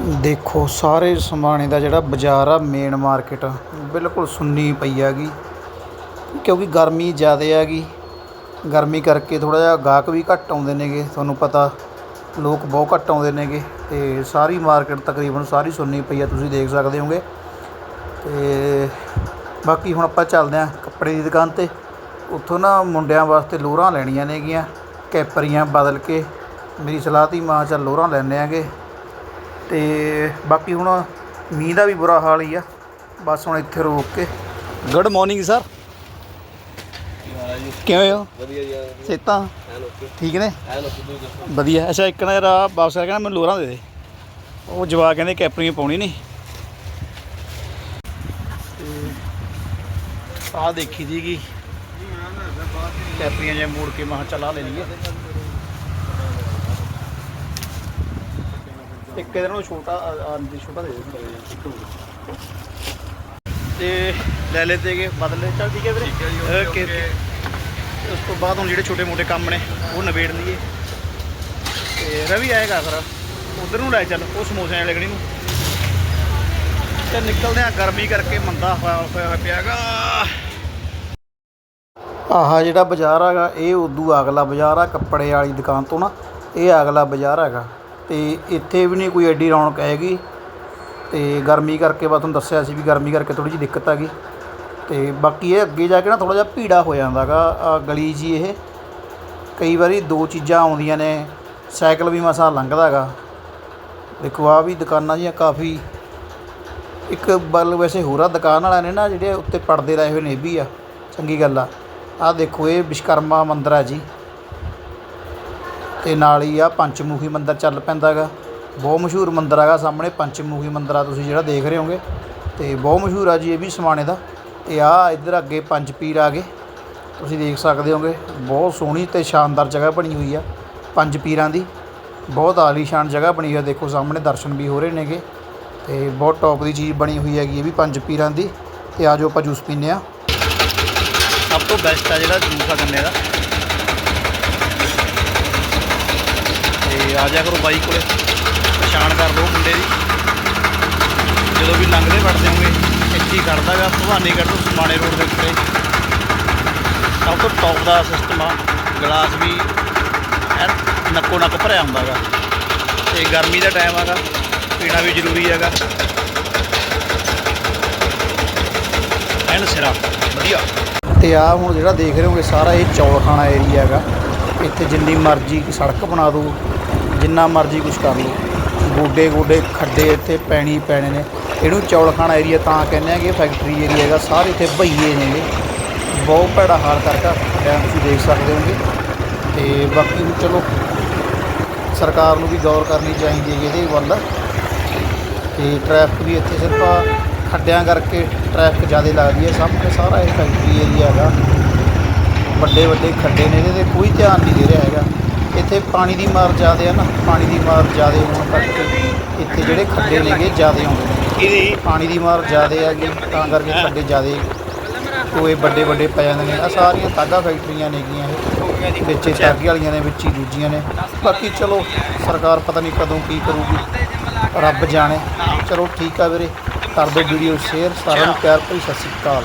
ਦੇਖੋ, ਸਾਰੇ ਸਮਾਣੇ ਦਾ ਜਿਹੜਾ ਬਾਜ਼ਾਰ ਆ ਮੇਨ ਮਾਰਕੀਟ ਬਿਲਕੁਲ ਸੁੰਨੀ ਪਈ ਹੈਗੀ। ਕਿਉਂਕਿ ਗਰਮੀ ਜ਼ਿਆਦਾ ਹੈਗੀ। ਗਰਮੀ ਕਰਕੇ ਥੋੜ੍ਹਾ ਜਿਹਾ ਗਾਹਕ ਵੀ ਘੱਟ ਆਉਂਦੇ ਨੇਗੇ, ਤੁਹਾਨੂੰ ਪਤਾ ਲੋਕ ਬਹੁਤ ਘੱਟ ਆਉਂਦੇ ਨੇਗੇ। ਅਤੇ ਸਾਰੀ ਮਾਰਕੀਟ ਤਕਰੀਬਨ ਸਾਰੀ ਸੁੰਨੀ ਪਈ ਆ, ਤੁਸੀਂ ਦੇਖ ਸਕਦੇ ਹੋਗੇ। ਅਤੇ ਬਾਕੀ ਹੁਣ ਆਪਾਂ ਚੱਲਦੇ ਹਾਂ ਕੱਪੜੇ ਦੀ ਦੁਕਾਨ 'ਤੇ। ਉੱਥੋਂ ਨਾ ਮੁੰਡਿਆਂ ਵਾਸਤੇ ਲੋਅਰਾਂ ਲੈਣੀਆਂ ਨੇਗੀਆਂ, ਕੈਪਰੀਆਂ ਬਦਲ ਕੇ। ਮੇਰੀ ਸਲਾਹ ਤੀ ਮਾਂ, ਚੱਲ ਲੋਅਰਾਂ ਲੈਂਦੇ ਆਂਗੇ। ਅਤੇ ਬਾਕੀ ਹੁਣ ਮੀਂਹ ਦਾ ਵੀ ਬੁਰਾ ਹਾਲ ਹੀ ਆ। ਬਸ ਹੁਣ ਇੱਥੇ ਰੋਕ ਕੇ। ਗੁੱਡ ਮਾਰਨਿੰਗ ਸਰ ਕਿਵੇਂ ਹੋ? ਵਧੀਆ ਜੀ ਸੇਤਾਂ ਠੀਕ ਨੇ? ਵਧੀਆ। ਅੱਛਾ ਇੱਕ ਨਾ ਯਾਰ ਵਾਪਸ ਆ ਕਹਿੰਦਾ ਮੈਨੂੰ ਲੋਰਾਂ ਦੇ ਦੇ। ਉਹ ਜਵਾਕ ਕਹਿੰਦੇ ਕੈਪਰੀਆਂ ਪਾਉਣੀ ਨਹੀਂ। ਆ ਦੇਖੀ ਸੀਗੀ। ਕੈਪਰੀਆਂ ਜੇ ਮੋੜ ਕੇ ਮਹਾਂ ਚਲਾ ਲੈ ਲਈਏ। ਇੱਕ ਇਹਦੇ ਨਾਲੋਂ ਛੋਟਾ ਆ ਦੀ ਛੋਟਾ ਦੇ ਦੇ ਤੇ ਲੈ ਲੈ ਤੇਗੇ ਬਦਲੇ। ਚੱਲ ਠੀਕ ਹੈ ਵੀਰੇ। ਓਕੇ ਉਸ ਤੋਂ ਬਾਅਦ ਹੁਣ ਜਿਹੜੇ ਛੋਟੇ ਮੋਟੇ ਕੰਮ ਨੇ ਉਹ ਨਿਬੇੜ ਲਈਏ। ਤੇ ਰਵੀ ਆਏਗਾ ਫਿਰ। ਉਧਰ ਨੂੰ ਲੈ ਚੱਲ ਉਹ ਸਮੋਸਿਆਂ ਵਾਲੇ ਗੜੀ ਨੂੰ। ਤੇ ਨਿਕਲਦੇ ਆ ਗਰਮੀ ਕਰਕੇ ਮੰਦਾ ਹੋਇਆ ਹੋਇਆ ਪਿਆਗਾ ਆਹ ਜਿਹੜਾ ਬਾਜ਼ਾਰ ਹੈਗਾ ਇਹ ਉਦੋਂ ਅਗਲਾ ਬਾਜ਼ਾਰ ਆ ਕੱਪੜੇ ਵਾਲੀ ਦੁਕਾਨ ਤੋਂ ਨਾ। ਇਹ ਅਗਲਾ ਬਾਜ਼ਾਰ ਹੈਗਾ। ਅਤੇ ਇੱਥੇ ਵੀ ਨਹੀਂ ਕੋਈ ਐਡੀ ਰੌਣਕ ਹੈਗੀ ਅਤੇ ਗਰਮੀ ਕਰਕੇ ਬਸ ਤੁਹਾਨੂੰ ਦੱਸਿਆ ਸੀ ਵੀ ਗਰਮੀ ਕਰਕੇ ਥੋੜ੍ਹੀ ਜਿਹੀ ਦਿੱਕਤ ਆ ਗਈ ਤੇ ਬਾਕੀ ਇਹ ਅੱਗੇ ਜਾ ਕੇ ਨਾ ਥੋੜ੍ਹਾ ਜਿਹਾ ਭੀੜਾ ਹੋ ਜਾਂਦਾ ਗਾ ਗਲੀ ਜੀ ਇਹ। ਕਈ ਵਾਰੀ ਦੋ ਚੀਜ਼ਾਂ ਆਉਂਦੀਆਂ ਨੇ, ਸਾਈਕਲ ਵੀ ਮਸਾਂ ਲੰਘਦਾ ਗਾ। ਦੇਖੋ ਆ ਵੀ ਦੁਕਾਨਾਂ ਜੀਆਂ ਕਾਫੀ ਇੱਕ ਬਲ ਵੈਸੇ ਹੋਰ ਆ ਦੁਕਾਨ ਵਾਲਿਆਂ ਨੇ ਨਾ ਜਿਹੜੇ ਉੱਤੇ ਪਰਦੇ ਲਾਏ ਹੋਏ ਨੇ, ਇਹ ਵੀ ਆ, ਚੰਗੀ ਗੱਲ ਆ। ਆਹ ਦੇਖੋ ਇਹ ਵਿਸ਼ਕਰਮਾ ਮੰਦਿਰ ਆ ਜੀ। ਅਤੇ ਨਾਲ ਹੀ ਆ ਪੰਚਮੁਖੀ ਮੰਦਰ ਚੱਲ ਪੈਂਦਾ ਗਾ ਬਹੁਤ ਮਸ਼ਹੂਰ ਮੰਦਰ ਹੈਗਾ ਸਾਹਮਣੇ, ਪੰਚਮੁਖੀ ਮੰਦਰ ਆ ਤੁਸੀਂ ਜਿਹੜਾ ਦੇਖ ਰਹੇ ਹੋਗੇ। ਅਤੇ ਬਹੁਤ ਮਸ਼ਹੂਰ ਆ ਜੀ ਇਹ ਵੀ ਸਮਾਣੇ ਦਾ। ਅਤੇ ਆ ਇੱਧਰ ਅੱਗੇ ਪੰਜ ਪੀਰ ਆ ਗਏ। ਤੁਸੀਂ ਦੇਖ ਸਕਦੇ ਹੋਗੇ, ਬਹੁਤ ਸੋਹਣੀ ਅਤੇ ਸ਼ਾਨਦਾਰ ਜਗ੍ਹਾ ਬਣੀ ਹੋਈ ਆ ਪੰਜ ਪੀਰਾਂ ਦੀ। ਬਹੁਤ ਆਲੀਸ਼ਾਨ ਜਗ੍ਹਾ ਬਣੀ ਹੋਈ ਆ, ਦੇਖੋ ਸਾਹਮਣੇ ਦਰਸ਼ਨ ਵੀ ਹੋ ਰਹੇ ਨੇਗੇ। ਤੇ ਬਹੁਤ ਟੌਪ ਦੀ ਚੀਜ਼ ਬਣੀ ਹੋਈ ਹੈਗੀ ਇਹ ਵੀ ਪੰਜ ਪੀਰਾਂ ਦੀ। ਤੇ ਆਜੋ ਆਪਾਂ ਜੂਸ ਪੀਨੇ ਆ ਸਭ ਤੋਂ ਬੈਸਟ ਆ ਜਿਹੜਾ ਜੂਸ ਆ ਗੰਨੇ ਦਾ ਤੇ ਆ ਜਾ ਕਰੋ ਬਾਈ ਕੋਲੇ। ਪਛਾਣ ਕਰ ਲਓ ਮੁੰਡੇ ਦੀ। ਜਦੋਂ ਵੀ ਲੰਘਦੇ ਵੜਦੇ ਹੋਗੇ, ਇੱਥੇ ਹੀ ਖੜਦਾਗਾ ਭਵਾਨੀਗੜ੍ਹ ਤੋਂ ਸਮਾਣੇ ਰੋਡ ਦੇ ਉੱਤੇ। ਸਭ ਤੋਂ ਟੌਪ ਦਾ ਸਿਸਟਮ ਆ। ਗਲਾਸ ਵੀ ਐਨ ਨੱਕੋ ਨੱਕ ਭਰਿਆ ਹੁੰਦਾ ਗਾ। ਤੇ ਗਰਮੀ ਦਾ ਟਾਈਮ ਹੈਗਾ ਪੀਣਾ ਵੀ ਜ਼ਰੂਰੀ ਹੈਗਾ। ਐਨ ਸਿਰਾ। ਵਧੀਆ। ਤੇ ਆ ਹੁਣ ਜਿਹੜਾ ਦੇਖ ਰਹੇ ਹੋਗੇ, ਸਾਰਾ ਇਹ ਚੌਲਖਾਨਾ ਏਰੀਆ ਹੈਗਾ। ਇੱਥੇ ਜਿੰਨੀ ਮਰਜ਼ੀ ਸੜਕ ਬਣਾ ਦਿਓ ਜਿੰਨਾ ਮਰਜ਼ੀ ਕੁਝ ਕਰ ਲਓ। ਗੋਡੇ ਗੋਡੇ ਖੱਡੇ ਇੱਥੇ ਪੈਣੀ ਪੈਣੇ ਨੇ। ਇਹਨੂੰ ਚੌਲਖਾਣਾ ਏਰੀਆ ਤਾਂ ਕਹਿੰਦੇ ਆ ਕਿ ਫੈਕਟਰੀ ਏਰੀਆ ਹੈਗਾ, ਸਾਰੇ ਇੱਥੇ ਭਈਏ ਨੇਗੇ। ਬਹੁਤ ਭੈੜਾ ਹਾਲ ਕਰਤਾ ਟਾਈਮ ਤੁਸੀਂ ਦੇਖ ਸਕਦੇ ਹੋਗੇ। ਤੇ ਬਾਕੀ ਚਲੋ, ਸਰਕਾਰ ਨੂੰ ਵੀ ਗੌਰ ਕਰਨੀ ਚਾਹੀਦੀ ਹੈ ਇਹਦੇ ਵੱਲ। ਤੇ ਟ੍ਰੈਫਿਕ ਵੀ ਇੱਥੇ ਸਿਰਫ ਖੱਡਿਆਂ ਕਰਕੇ ਟ੍ਰੈਫਿਕ ਜ਼ਿਆਦਾ ਲੱਗਦੀ ਹੈ। ਸਾਹਮਣੇ ਸਾਰਾ ਇਹ ਫੈਕਟਰੀ ਏਰੀਆ ਹੈਗਾ। ਵੱਡੇ ਵੱਡੇ ਖੱਡੇ ਨੇ ਇਹਦੇ ਤੇ ਕੋਈ ਧਿਆਨ ਨਹੀਂ ਦੇ ਰਿਹਾ ਹੈਗਾ। ਇੱਥੇ ਪਾਣੀ ਦੀ ਮਾਰ ਜ਼ਿਆਦਾ ਹੈ ਨਾ ਪਾਣੀ ਦੀ ਮਾਰ ਜ਼ਿਆਦਾ ਹੋਣ ਕਰਕੇ ਇੱਥੇ ਜਿਹੜੇ ਖੱਡੇ ਨੇਗੇ ਜ਼ਿਆਦਾ ਆਉਂਦੇ ਨੇ। ਇਹਦੀ ਪਾਣੀ ਦੀ ਮਾਰ ਜ਼ਿਆਦਾ ਹੈਗੀ ਤਾਂ ਕਰਕੇ ਖੱਡੇ ਜ਼ਿਆਦਾ ਟੋਏ ਵੱਡੇ ਵੱਡੇ ਪੈ ਜਾਂਦੇ ਨੇ। ਆ ਸਾਰੀਆਂ ਤਾਗਾ ਫੈਕਟਰੀਆਂ ਨੇਗੀਆਂ ਇਹ। ਵਿੱਚ ਤਾਗੇ ਵਾਲੀਆਂ ਨੇ ਵਿੱਚ ਹੀ ਦੂਜੀਆਂ ਨੇ। ਬਾਕੀ ਚਲੋ ਸਰਕਾਰ ਪਤਾ ਨਹੀਂ ਕਦੋਂ ਕੀ ਕਰੂਗੀ। ਰੱਬ ਜਾਣੇ। ਚਲੋ ਠੀਕ ਆ ਵੀਰੇ। ਕਰ ਦਿਓ ਵੀਡੀਓ ਸ਼ੇਅਰ। ਸਾਰਿਆਂ ਨੂੰ ਪਿਆਰ ਭਰੀ ਸਤਿ ਸ਼੍ਰੀ ਅਕਾਲ।